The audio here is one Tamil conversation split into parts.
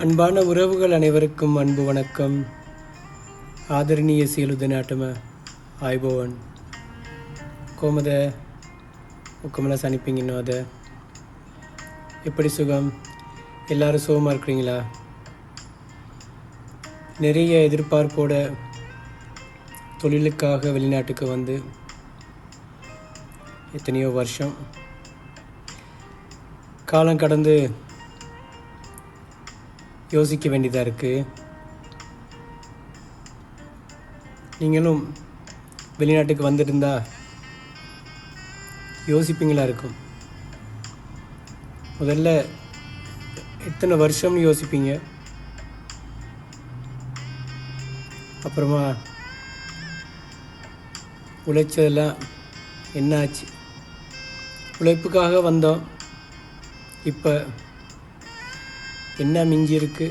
அன்பான உறவுகள் அனைவருக்கும் அன்பு வணக்கம். ஆதரணீய சீலுதனாட்டம ஆய்பவன். கோமத உக்கமலா இன்னும் அதை. எப்படி சுகம்? எல்லோரும் சுகமாக இருக்கிறீங்களா? நிறைய எதிர்பார்ப்போட தொழிலுக்காக வெளிநாட்டுக்கு வந்து எத்தனையோ வருஷம். காலம் கடந்து யோசிக்க வேண்டியதாக இருக்குது நீங்களும் வெளிநாட்டுக்கு வந்திருந்தா யோசிப்பீங்களா இருக்கும். முதல்ல எத்தனை வருஷம்னு யோசிப்பீங்க? அப்புறமா உழைச்சதெல்லாம் என்ன ஆச்சு உழைப்புக்காக வந்தோம். இப்போ என்ன மிஞ்சி இருக்கு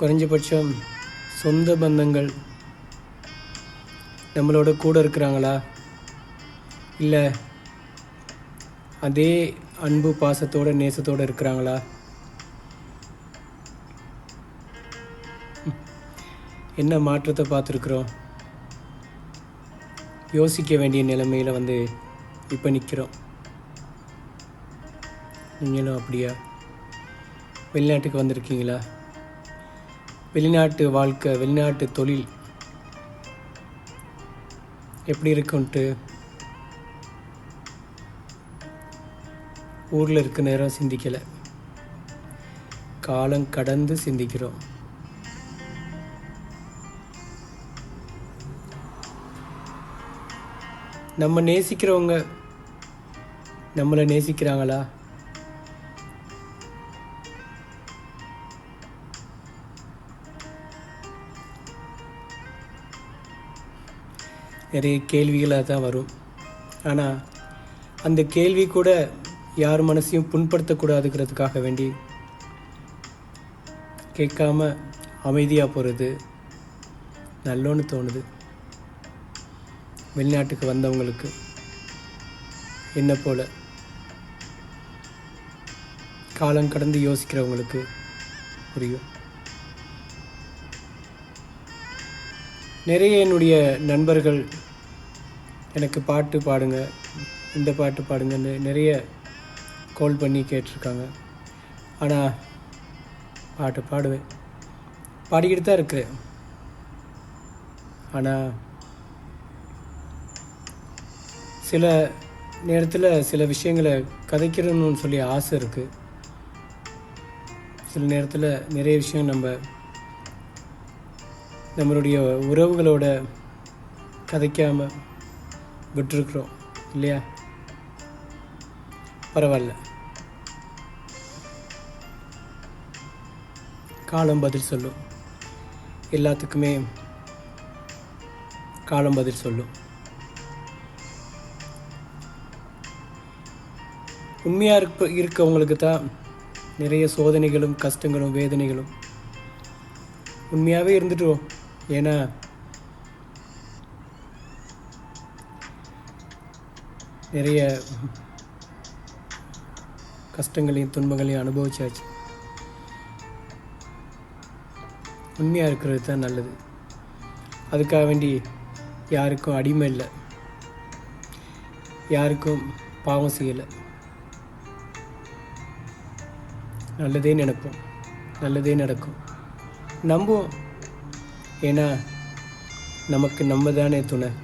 குறைஞ்சபட்சம் சொந்த பந்தங்கள் நம்மளோட கூட இருக்கிறாங்களா? இல்லை அதே அன்பு பாசத்தோட நேசத்தோடு இருக்கிறாங்களா? என்ன மாற்றத்தை பார்த்துருக்குறோம்? யோசிக்க வேண்டிய நிலைமையில் வந்து இப்போ நிற்கிறோம் நீங்களும் அப்படியா? வெளிநாட்டுக்கு வந்திருக்கீங்களா? வெளிநாட்டு வாழ்க்கை வெளிநாட்டு தொழில் எப்படி இருக்குன்ட்டு? ஊரில் இருக்க நேரம் சிந்திக்கலை. காலம் கடந்து சிந்திக்கிறோம். நம்ம நேசிக்கிறவங்க நம்மளை நேசிக்கிறாங்களா? நிறைய கேள்விகளாக தான் வரும். ஆனால் அந்த கேள்வி கூட யார் மனசையும் புண்படுத்தக்கூடாதுங்கிறதுக்காக வேண்டி கேட்காம அமைதியாக போகிறது நல்லோன்னு தோணுது. வெளிநாட்டுக்கு வந்தவங்களுக்கு என்ன போல்? காலம் கடந்து யோசிக்கிறவங்களுக்கு புரியும். நிறைய என்னுடைய நண்பர்கள் எனக்கு பாட்டு பாடுங்க இந்த பாட்டு பாடுங்கன்னு நிறைய கால் பண்ணி கேட்டிருக்காங்க. ஆனால் பாட்டு பாடுவேன். பாடிக்கிட்டு தான் இருக்கிறேன் ஆனால் சில நேரத்தில் சில விஷயங்களை கதைக்கிறணும்னு சொல்லி ஆசை இருக்குது சில நேரத்தில் நிறைய விஷயம் நம்ம நம்மளுடைய உறவுகளோட கதைக்காமல் விட்டுருக்குறோம். இல்லையா? பரவாயில்ல. காலம் பதில் சொல்லும். எல்லாத்துக்குமே காலம் பதில் சொல்லும். உண்மையாக இருப்ப இருக்கவங்களுக்கு தான் நிறைய சோதனைகளும் கஷ்டங்களும் வேதனைகளும் உண்மையாகவே இருந்துட்டோம் ஏன்னா நிறைய கஷ்டங்களையும் துன்பங்களையும் அனுபவிச்சாச்சு. உண்மையாக இருக்கிறது தான் நல்லது. அதுக்காக வேண்டி யாருக்கும் அடிமை இல்லை. யாருக்கும் பாவம் செய்யலை. நல்லதே நினைப்போம். நல்லதே நடக்கும். நம்புவோம். ஏன்னா நமக்கு நம்ம தானே துணை.